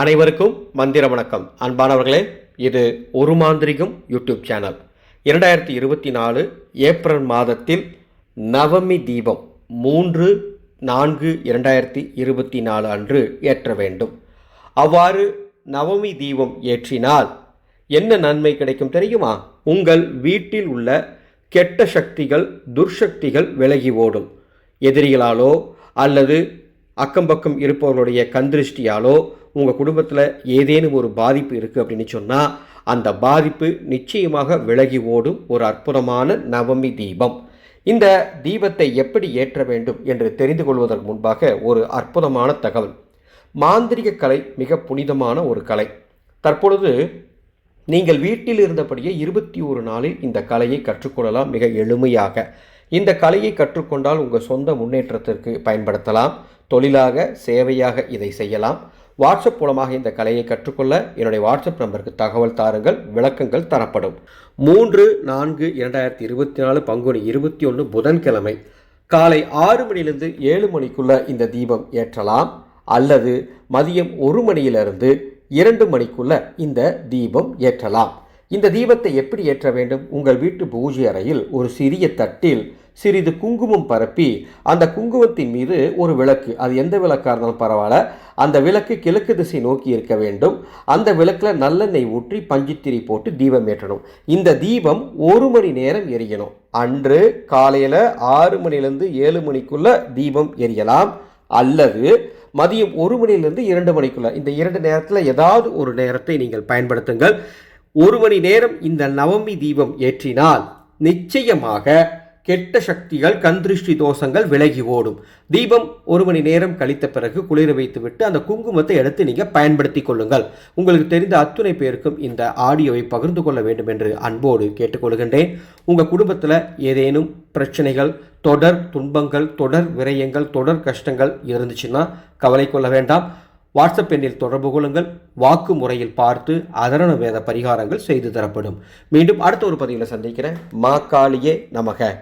அனைவருக்கும் மந்திர வணக்கம். அன்பானவர்களே இது ஒரு மாந்திரிகம் யூடியூப் சேனல். இரண்டாயிரத்தி இருபத்தி நாலு ஏப்ரல் மாதத்தில் நவமி தீபம் மூன்று நான்கு இரண்டாயிரத்தி இருபத்தி நாலு அன்று ஏற்ற வேண்டும். அவ்வாறு நவமி தீபம் ஏற்றினால் என்ன நன்மை கிடைக்கும் தெரியுமா? உங்கள் வீட்டில் உள்ள கெட்ட சக்திகள் துர்சக்திகள் விலகி ஓடும். எதிரிகளாலோ அல்லது அக்கம்பக்கம் இருப்பவர்களுடைய கந்திருஷ்டியாலோ உங்கள் குடும்பத்தில் ஏதேனும் ஒரு பாதிப்பு இருக்குது அப்படின்னு சொன்னால் அந்த பாதிப்பு நிச்சயமாக விலகி ஓடும் ஒரு அற்புதமான நவமி தீபம். இந்த தீபத்தை எப்படி ஏற்ற வேண்டும் என்று தெரிந்து கொள்வதற்கு முன்பாக ஒரு அற்புதமான தகவல். மாந்திரிக கலை மிக புனிதமான ஒரு கலை. தற்பொழுது நீங்கள் வீட்டில் இருந்தபடியே இருபத்தி ஒரு நாளில் இந்த கலையை கற்றுக்கொள்ளலாம் மிக எளிமையாக. இந்த கலையை கற்றுக்கொண்டால் உங்கள் சொந்த முன்னேற்றத்திற்கு பயன்படுத்தலாம். தொழிலாக சேவையாக இதை செய்யலாம். வாட்ஸ்அப் மூலமாக இந்த கலையை கற்றுக்கொள்ள என்னுடைய வாட்ஸ்அப் நம்பருக்கு தகவல் தாருங்கள் விளக்கங்கள் தரப்படும். மூன்று நான்கு இரண்டாயிரத்தி இருபத்தி நாலு பங்குனி இருபத்தி ஒன்று புதன்கிழமை காலை ஆறு மணிலிருந்து ஏழு மணிக்குள்ள இந்த தீபம் ஏற்றலாம். அல்லது மதியம் ஒரு மணியிலிருந்து இரண்டு மணிக்குள்ள இந்த தீபம் ஏற்றலாம். இந்த தீபத்தை எப்படி ஏற்ற வேண்டும்? உங்கள் வீட்டு பூஜை அறையில் ஒரு சிறிய தட்டில் சிறிது குங்குமம் பரப்பி அந்த குங்குமத்தின் மீது ஒரு விளக்கு. அது எந்த விளக்காக இருந்தாலும் பரவாயில்ல. அந்த விளக்கு கிழக்கு திசை நோக்கி இருக்க வேண்டும். அந்த விளக்கில் நல்லெண்ணெய் ஊற்றி பஞ்சுத்திரி போட்டு தீபம் ஏற்றணும். இந்த தீபம் ஒரு மணி நேரம் எரியணும். அன்று காலையில் ஆறு மணிலேருந்து ஏழு மணிக்குள்ள தீபம் எரியலாம். அல்லது மதியம் ஒரு மணிலிருந்து இரண்டு மணிக்குள்ள. இந்த இரண்டு நேரத்தில் ஏதாவது ஒரு நேரத்தை நீங்கள் பயன்படுத்துங்கள். ஒரு மணி நேரம் இந்த நவமி தீபம் ஏற்றினால் நிச்சயமாக கெட்ட சக்திகள் கந்திருஷ்டி தோஷங்கள் விலகி ஓடும். தீபம் ஒரு மணி நேரம் கழித்த பிறகு குளிர வைத்துவிட்டு அந்த குங்குமத்தை எடுத்து நீங்கள் பயன்படுத்தி கொள்ளுங்கள். உங்களுக்கு தெரிந்த அத்துணை பேருக்கும் இந்த ஆடியோவை பகிர்ந்து கொள்ள வேண்டும் என்று அன்போடு கேட்டுக்கொள்கின்றேன். உங்கள் குடும்பத்தில் ஏதேனும் பிரச்சனைகள் தொடர் துன்பங்கள் தொடர் விரயங்கள் தொடர் கஷ்டங்கள் இருந்துச்சுன்னா கவலை கொள்ள வேண்டாம். வாட்ஸ்அப் எண்ணில் தொடர்பு கொள்ளுங்கள். வாக்கு முறையில் பார்த்து அதரண வேத பரிகாரங்கள் செய்து தரப்படும். மீண்டும் அடுத்த ஒரு பதிவில் சந்திக்கிறேன். மா காளியே நமக.